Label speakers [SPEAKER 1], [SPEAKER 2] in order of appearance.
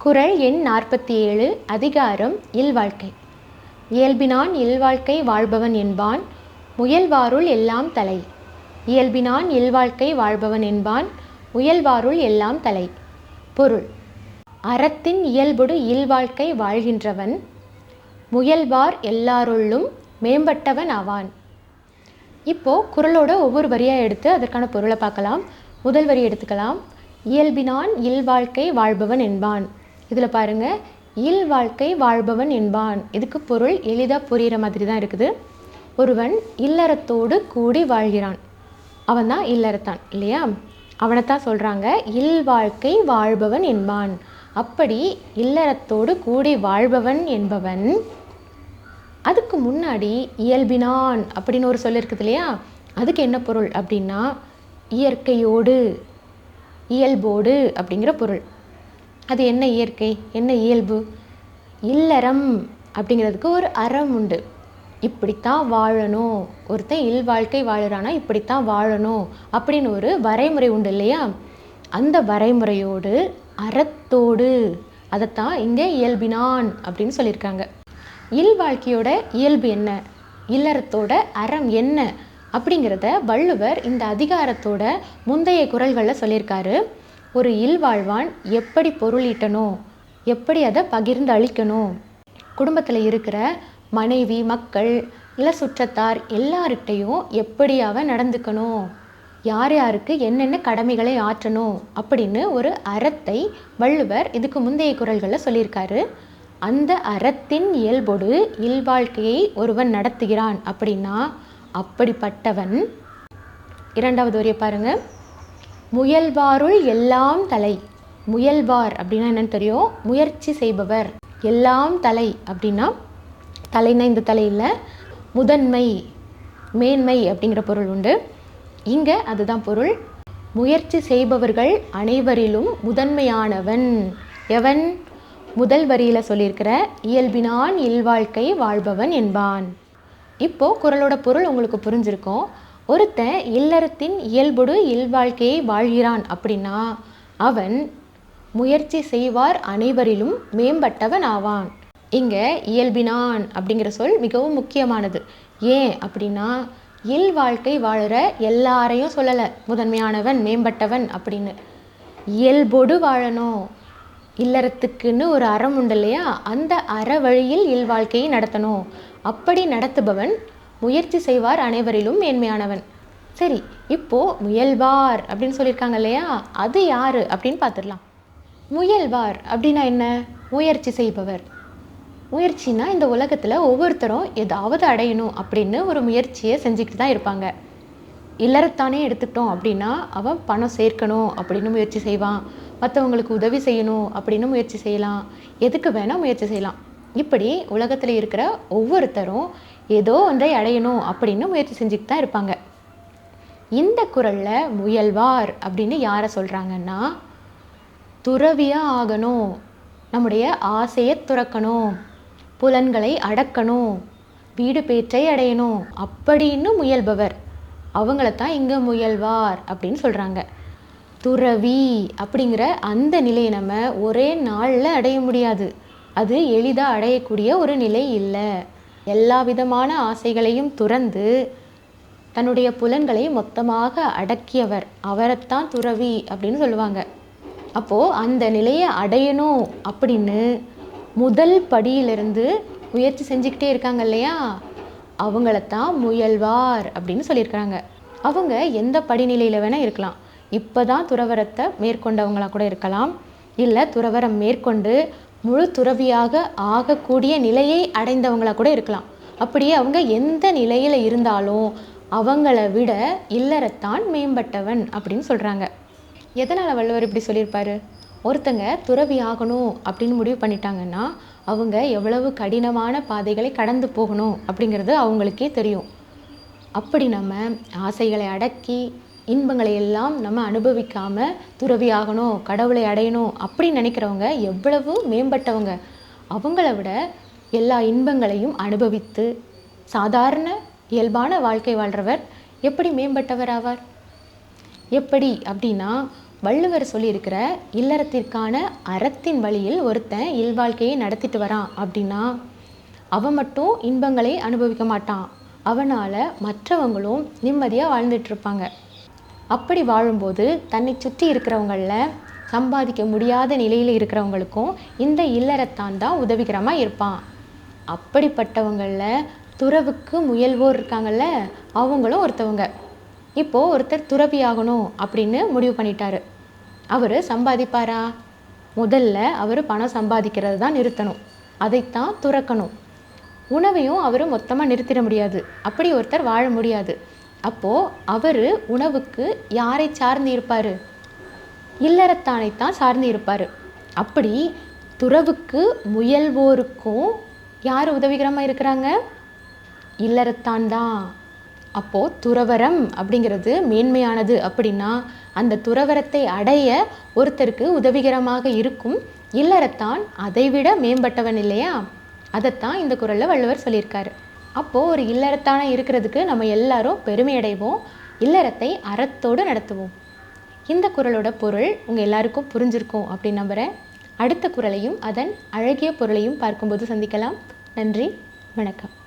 [SPEAKER 1] குறள் எண் நாற்பத்தி ஏழு அதிகாரம் இல்வாழ்க்கை. இயல்பினான் இல்வாழ்க்கை வாழ்பவன் என்பான் முயல்வாருள் எல்லாம் தலை. இயல்பினான் இல்வாழ்க்கை வாழ்பவன் என்பான் முயல்வாருள் எல்லாம் தலை. பொருள். அறத்தின் இயல்புடு இல்வாழ்க்கை வாழ்கின்றவன் முயல்வார் எல்லாருள்ளும் மேம்பட்டவன் ஆவான். இப்போது குறளோட ஒவ்வொரு வரியாக எடுத்து அதற்கான பொருளை பார்க்கலாம். முதல் வரி எடுத்துக்கலாம். இயல்பினான் இல்வாழ்க்கை வாழ்பவன் என்பான். இதில் பாருங்கள் இல் வாழ்க்கை வாழ்பவன் என்பான். இதுக்கு பொருள் எளிதாக புரிகிற மாதிரி தான் இருக்குது. ஒருவன் இல்லறத்தோடு கூடி வாழ்கிறான். அவன் தான் இல்லறத்தான் இல்லையா? அவனைத்தான் சொல்கிறாங்க இல் வாழ்க்கை வாழ்பவன் என்பான். அப்படி இல்லறத்தோடு கூடி வாழ்பவன் என்பவன் அதுக்கு முன்னாடி இயல்பினான் அப்படின்னு ஒரு சொல்லியிருக்குது இல்லையா? அதுக்கு என்ன பொருள் அப்படின்னா இயற்கையோடு இயல்போடு அப்படிங்கிற பொருள். அது என்ன இயற்கை? என்ன இயல்பு? இல்லறம் அப்படிங்கிறதுக்கு ஒரு அறம் உண்டு. இப்படித்தான் வாழணும். ஒருத்தன் இல் வாழ்க்கை வாழுறானா இப்படித்தான் வாழணும் அப்படின்னு ஒரு வரைமுறை உண்டு இல்லையா? அந்த வரைமுறையோடு அறத்தோடு அதைத்தான் இங்கே இயல்பினான் அப்படின்னு சொல்லியிருக்காங்க. இல் வாழ்க்கையோட இயல்பு என்ன? இல்லறத்தோட அறம் என்ன? அப்படிங்கிறத வள்ளுவர் இந்த அதிகாரத்தோட முந்தைய குரல்களில் சொல்லியிருக்காரு. ஒரு இல்வாழ்வான் எப்படி பொருளீட்டணும் எப்படி அதை பகிர்ந்து அளிக்கணும் குடும்பத்தில் இருக்கிற மனைவி மக்கள் இல்லை சுற்றத்தார் எல்லார்கிட்டையும் எப்படி அவன் நடந்துக்கணும் யார் யாருக்கு என்னென்ன கடமைகளை ஆற்றணும் அப்படின்னு ஒரு அறத்தை வள்ளுவர் இதுக்கு முந்தைய குரல்களில் சொல்லியிருக்காரு. அந்த அறத்தின் இயல்போடு இல்வாழ்க்கையை ஒருவன் நடத்துகிறான் அப்படின்னா அப்படிப்பட்டவன். இரண்டாவது வரைய பாருங்கள் முயல்வாருள் எல்லாம் தலை. முயல்வார் அப்படின்னா என்னன்னு தெரியும்? முயற்சி செய்பவர். எல்லாம் தலை அப்படின்னா தலைன்னா இந்த தலையில் முதன்மை மேன்மை அப்படிங்கிற பொருள் உண்டு. இங்கே அதுதான் பொருள். முயற்சி செய்பவர்கள் அனைவரிலும் முதன்மையானவன். எவன்? முதல் வரியில் சொல்லியிருக்கிற இயல்பினான் இல்வாழ்க்கை வாழ்பவன் என்பான். இப்போது குரலோட பொருள் உங்களுக்கு புரிஞ்சிருக்கும். ஒருத்தன் இல்லறத்தின் இயல்பொடு இல்வாழ்க்கையை வாழ்கிறான் அப்படின்னா அவன் முயற்சி செய்வார் அனைவரிலும் மேம்பட்டவன் ஆவான். இங்கே இயல்பினான் அப்படிங்கிற சொல் மிகவும் முக்கியமானது. ஏன் அப்படின்னா இல் வாழ்க்கை வாழுற எல்லாரையும் சொல்லலை. முதன்மையானவன் மேம்பட்டவன் அப்படின்னு. இயல்பொடு வாழணும். இல்லறத்துக்குன்னு ஒரு அறம் உண்டு இல்லையா? அந்த அற வழியில் இல் வாழ்க்கையை நடத்தணும். அப்படி நடத்துபவன் முயற்சி செய்வார் அனைவரிலும் மேன்மையானவன். சரி இப்போ முயல்வார் அப்படின்னு சொல்லியிருக்காங்க இல்லையா? அது யார் அப்படின்னு பார்த்துடலாம். முயல்வார் அப்படின்னா என்ன? முயற்சி செய்பவர். முயற்சினா இந்த உலகத்தில் ஒவ்வொருத்தரும் ஏதாவது அடையணும் அப்படின்னு ஒரு முயற்சியை செஞ்சுக்கிட்டு தான் இருப்பாங்க. இல்லறத்தானே எடுத்துக்கிட்டோம் அப்படின்னா அவன் பணம் சேர்க்கணும் அப்படின்னு முயற்சி செய்வான். மற்றவங்களுக்கு உதவி செய்யணும் அப்படின்னு முயற்சி செய்யலாம். எதுக்கு வேணால் முயற்சி செய்யலாம். இப்படி உலகத்தில் இருக்கிற ஒவ்வொருத்தரும் ஏதோ ஒன்றை அடையணும் அப்படின்னு முயற்சி செஞ்சுட்டு தான் இருப்பாங்க. இந்த குரலில் முயல்வார் அப்படின்னு யாரை சொல்கிறாங்கன்னா துறவியாக ஆகணும் நம்முடைய ஆசையை துறக்கணும் புலன்களை அடக்கணும் வீடு பேற்றை அடையணும் அப்படின்னு முயல்பவர். அவங்கள தான் இங்கே முயல்வார் அப்படின்னு சொல்கிறாங்க துறவி அப்படிங்கிற அந்த நிலையை நம்ம ஒரே நாளில் அடைய முடியாது. அது எளிதாக அடையக்கூடிய ஒரு நிலை இல்லை. எல்லா விதமான ஆசைகளையும் துறந்து தன்னுடைய புலன்களை மொத்தமாக அடக்கியவர். அவரைத்தான் துறவி அப்படின்னு சொல்லுவாங்க. அப்போது அந்த நிலையை அடையணும் அப்படின்னு முதல் படியிலிருந்து முயற்சி செஞ்சுக்கிட்டே இருக்காங்க இல்லையா? அவங்களத்தான் முயல்வார் அப்படின்னு சொல்லியிருக்கிறாங்க. அவங்க எந்த படிநிலையில் வேணால் இருக்கலாம். இப்போ தான் துறவரத்தை மேற்கொண்டவங்களா கூட இருக்கலாம். இல்லை துறவரம் மேற்கொண்டு முழு துறவியாக ஆகக்கூடிய நிலையை அடைந்தவங்களாக கூட இருக்கலாம். அப்படியே அவங்க எந்த நிலையில் இருந்தாலும் அவங்கள விட இல்லறத்தான் மேம்பட்டவன் அப்படின்னு சொல்கிறாங்க எதனால் வள்ளுவர் இப்படி சொல்லியிருப்பாரு? ஒருத்தங்க துறவி ஆகணும் அப்படின்னு முடிவு பண்ணிட்டாங்கன்னா அவங்க எவ்வளவு கடினமான பாதைகளை கடந்து போகணும் அப்படிங்கிறது அவங்களுக்கே தெரியும். அப்படி நம்ம ஆசைகளை அடக்கி இன்பங்களை எல்லாம் நம்ம அனுபவிக்காம துறவியாகணும் கடவுளை அடையணும் அப்படின்னு நினைக்கிறவங்க எவ்வளவு மேம்பட்டவங்க. அவங்கள விட எல்லா இன்பங்களையும் அனுபவித்து சாதாரண இயல்பான வாழ்க்கை வாழ்றவர் எப்படி மேம்பட்டவர் ஆவார் எப்படி அப்படின்னா வள்ளுவர் சொல்லியிருக்கிற இல்லறத்திற்கான அறத்தின் வழியில் ஒருத்தன் இல்வாழ்க்கையை நடத்திட்டு வரான் அப்படின்னா அவன் மட்டும் இன்பங்களை அனுபவிக்க மாட்டான். அவனால் மற்றவங்களும் நிம்மதியாக வாழ்ந்துட்டு இருப்பாங்க. அப்படி வாழும்போது தன்னை சுற்றி இருக்கிறவங்களில் சம்பாதிக்க முடியாத நிலையில் இருக்கிறவங்களுக்கும் இந்த இல்லறத்தான் தான் உதவிகரமாக இருப்பான். அப்படிப்பட்டவங்களில் துறவுக்கு முயல்வோர் இருக்காங்கல்ல அவங்களும் ஒருத்தவங்க. இப்போது ஒருத்தர் துறவி ஆகணும் அப்படின்னு முடிவு பண்ணிட்டாரு. அவர் சம்பாதிப்பாரா? முதல்ல அவர் பணம் சம்பாதிக்கிறது தான் நிறுத்தணும். அதைத்தான் துறக்கணும். உணவையும் அவர் மொத்தமாக நிறுத்திட முடியாது. அப்படி ஒருத்தர் வாழ முடியாது. அப்போது அவர் உணவுக்கு யாரை சார்ந்து இருப்பார்? இல்லறத்தானைத்தான் சார்ந்து இருப்பார். அப்படி துறவுக்கு முயல்வோருக்கும் யார் உதவிகரமாக இருக்கிறாங்க? இல்லறத்தான் தான் அப்போது துறவரம் அப்படிங்கிறது மேன்மையானது அப்படின்னா அந்த துறவரத்தை அடைய ஒருத்தருக்கு உதவிகரமாக இருக்கும் இல்லறத்தான் அதைவிட மேம்பட்டவன் இல்லையா? அதைத்தான் இந்த குரலில் வள்ளுவர் சொல்லியிருக்காரு. அப்போது ஒரு இல்லறத்தான இருக்கிறதுக்கு நம்ம எல்லாரும் பெருமை அடைவோம் இல்லறத்தை அறத்தோடு நடத்துவோம். இந்த குரலோட பொருள் உங்கள் எல்லாருக்கும் புரிஞ்சிருக்கும் அப்படின்னு நம்புகிறேன் அடுத்த குரலையும் அதன் அழகிய பொருளையும் பார்க்கும்போது சந்திக்கலாம். நன்றி வணக்கம்.